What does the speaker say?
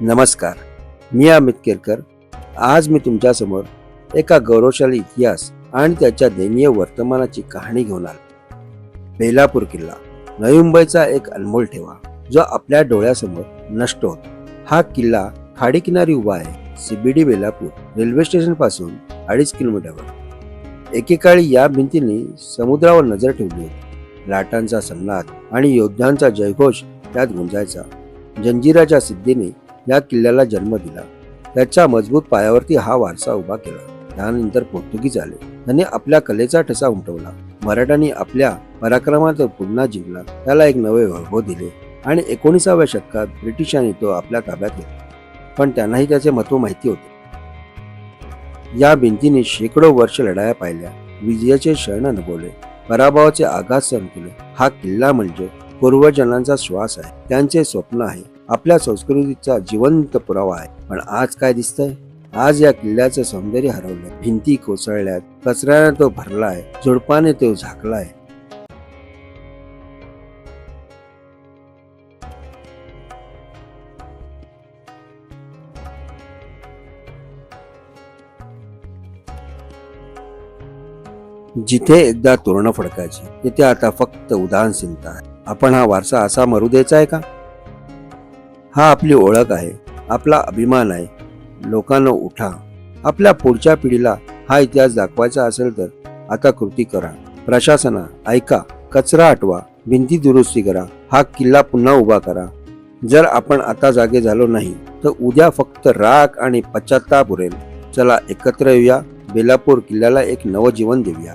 नमस्कार मी अमित केरकर. आज मी तुमच्यासमोर एका गौरवशाली इतिहास आणि त्याच्या दैनीय वर्तमानाची कहाणी घेऊन आलो. बेलापूर किल्ला नवी मुंबईचा एक अनमोल ठेवा जो आपल्या डोळ्यासमोर नष्ट होतो. हा किल्ला खाडीकिनारी उभा आहे सीबीडी बेलापूर रेल्वे स्टेशनपासून अडीच किलोमीटरवर. एकेकाळी या भिंतीने समुद्रावर नजर ठेवली होती. लाटांचा संनाद आणि योद्ध्यांचा जयघोष त्यात गुंजायचा. जंजिराच्या सिद्धीने या किल्ल्याला जन्म दिला. त्याच्या मजबूत पायावरती हा वारसा उभा केला. त्यानंतर पोर्तुगीज आले. त्यांनी आपल्या कलेचा ठसा उमटवला. मराठ्यांनी आपल्या पराक्रमात पुन्हा जिंकला. त्याला एक नवे वैभव दिले आणि एकोणीसाव्या शतकात ब्रिटिशांनी तो आपल्या ताब्यात घेतला. पण त्यांनाही त्याचे महत्त्व माहिती होते. या भिंतीने शेकडो वर्ष लढाया पाहिल्या. विजयाचे क्षण अनुभवले. पराभवाचे आघात सहन केले. हा किल्ला म्हणजे पूर्वजनांचा श्वास आहे. त्यांचे स्वप्न आहे. आपल्या संस्कृतीचा जिवंत पुरावा आहे. पण आज काय दिसतंय? आज या किल्ल्याचं सौंदर्य हरवलं भिंती कोसळल्यात कचऱ्याने तो भरलाय झुडपाने तो झाकलाय. जिथे एकदा तोरणं फडकायची तिथे आता फक्त उदाहरणशीलता आहे. आपण हा वारसा असा मरू द्यायचा आहे का? हा आपली ओळख आहे आपला अभिमान आहे. लोकांना उठा. आपल्या पुढच्या पिढीला हा इतिहास दाखवायचा असेल तर आता कृती करा. प्रशासना ऐका. कचरा हटवा. भिंती दुरुस्ती करा. हा किल्ला पुन्हा उभा करा. जर आपण आता जागे झालो नाही तर उद्या फक्त राग आणि पश्चाताप उरेल. चला एकत्र येऊया. बेलापूर किल्ल्याला एक नवजीवन देऊया.